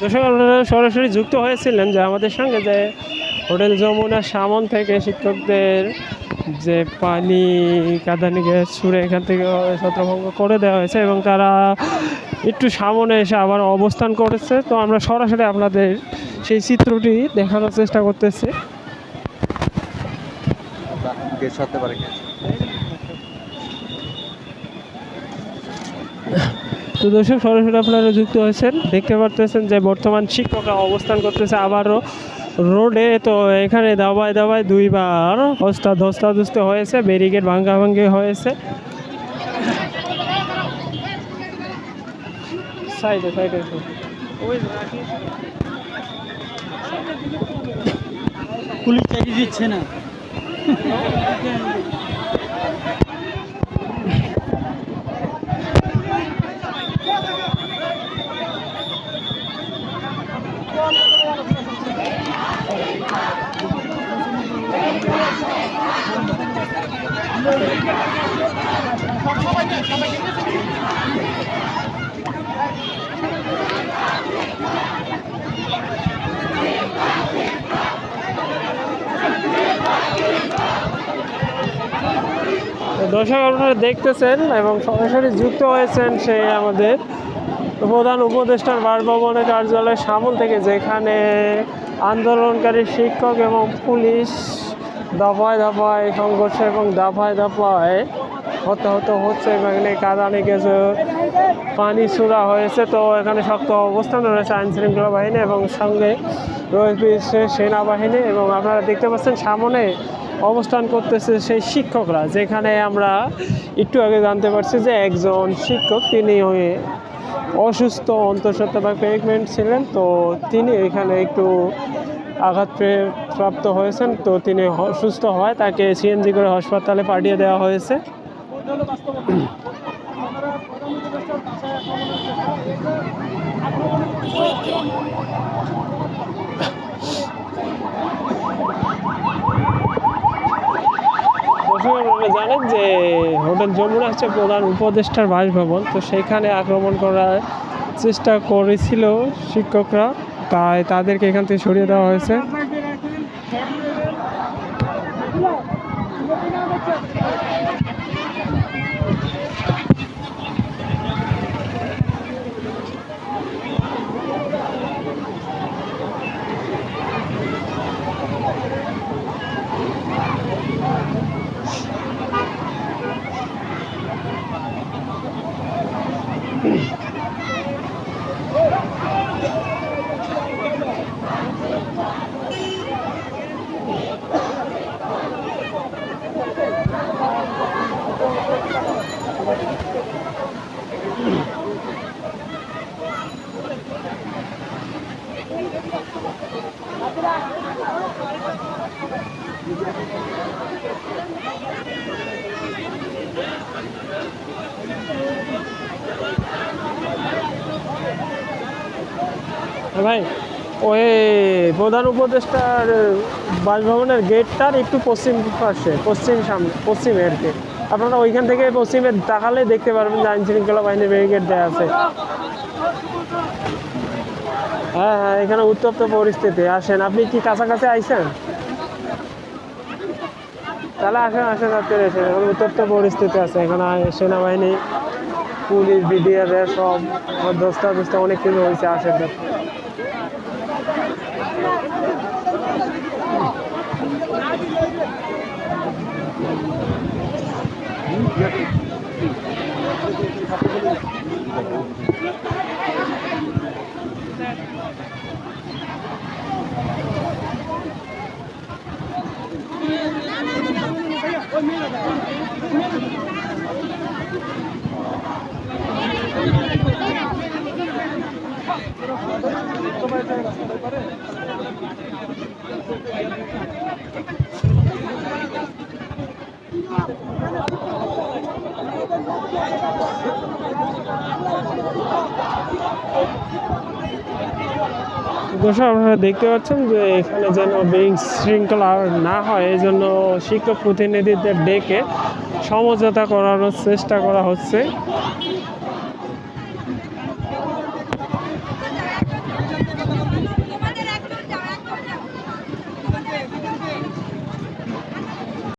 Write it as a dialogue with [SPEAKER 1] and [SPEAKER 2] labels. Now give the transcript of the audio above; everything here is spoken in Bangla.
[SPEAKER 1] দর্শক, আপনারা সরাসরি যুক্ত হয়েছিলেন যে আমাদের সঙ্গে যে হোটেল যমুনা সামন থেকে শিক্ষকদের যে পানি কাদানি গ্যাস ছুড়ে এখান থেকে ছত্রভঙ্গ করে দেওয়া হয়েছে এবং তারা একটু সামনে এসে আবার অবস্থান করেছে। তো আমরা সরাসরি আপনাদের সেই চিত্রটি দেখানোর চেষ্টা করতেছি।
[SPEAKER 2] পারে।
[SPEAKER 1] তো দর্শক, সরাসরি আপনারা যুক্ত হয়েছেন। দেখতে পারতেছেন যে বর্তমান শিক্ষকরা অবস্থান করতেছে আবারও রোডে। তো এখানে দাবায় দাবায় দুইবার হস্তা ধস্তাধস্ত হয়েছে, ব্যারিকেড ভাঙ্গা ভাঙ্গি হয়েছে।
[SPEAKER 3] পুলিশ চাকরি দিচ্ছে না।
[SPEAKER 1] দর্শক, আপনারা দেখতেছেন এবং সরাসরি যুক্ত হয়েছেন সে আমাদের প্রধান উপদেষ্টার বাসভবনের কার্যালয়ের সামন থেকে, যেখানে আন্দোলনকারী শিক্ষক এবং পুলিশ দফায় দফায় সংঘর্ষ এবং দফায় দফায় হতাহত হচ্ছে এবং এখানে কাদানে কিছু পানি ছোড়া হয়েছে। তো এখানে শক্ত অবস্থান রয়েছে আইন শৃঙ্খলা বাহিনী এবং সঙ্গে রয়েছে সেনাবাহিনী এবং আপনারা দেখতে পাচ্ছেন সামনে অবস্থান করতেছে সেই শিক্ষকরা, যেখানে আমরা একটু আগে জানতে পারছি যে একজন শিক্ষক তিনি ওই অসুস্থ অন্তঃসত্ত্বা বা প্রেগনেন্ট ছিলেন। তো তিনি এখানে একটু আঘাত প্রাপ্ত হয়েছেন, তো তিনি সুস্থ হয় তাকে সিএনজি করে হাসপাতালে পাঠিয়ে দেওয়া হয়েছে। জানেন যে হোটেল যমুনা হচ্ছে প্রধান উপদেষ্টার বাসভবন, তো সেখানে আক্রমণ করার চেষ্টা করেছিল শিক্ষকরা। তাই তাদেরকে এখান থেকে সরিয়ে দেওয়া হয়েছে। ভাই, ওই প্রধান উপদেষ্টার বাসভবনের গেটটার একটু পশ্চিম পাশে, পশ্চিম সামনে, পশ্চিমে আর কি। আপনারা ওইখান থেকে পশ্চিমে তাকালে দেখতে পারবেন যে আইন শৃঙ্খলা বাহিনীর ব্যারিকেড দেওয়া আছে। হ্যাঁ হ্যাঁ এখানে উত্তপ্ত পরিস্থিতি। আসেন, আপনি কি কাছাকাছি আইছেন তাহলে আসেন আসেন আপনার এসে। এখন উত্তপ্ত পরিস্থিতি আছে। এখানে সেনাবাহিনী পুলিশ বিডিআর সব দোস্তা দোস্তা অনেক কিছু হয়েছে আসেন দর্শক, আপনারা দেখতে পাচ্ছেন যে এখানে যেন বিশৃঙ্খলা না হয়, এই জন্য শিক্ষক প্রতিনিধিদের ডেকে সমঝোতা করানোর চেষ্টা করা হচ্ছে।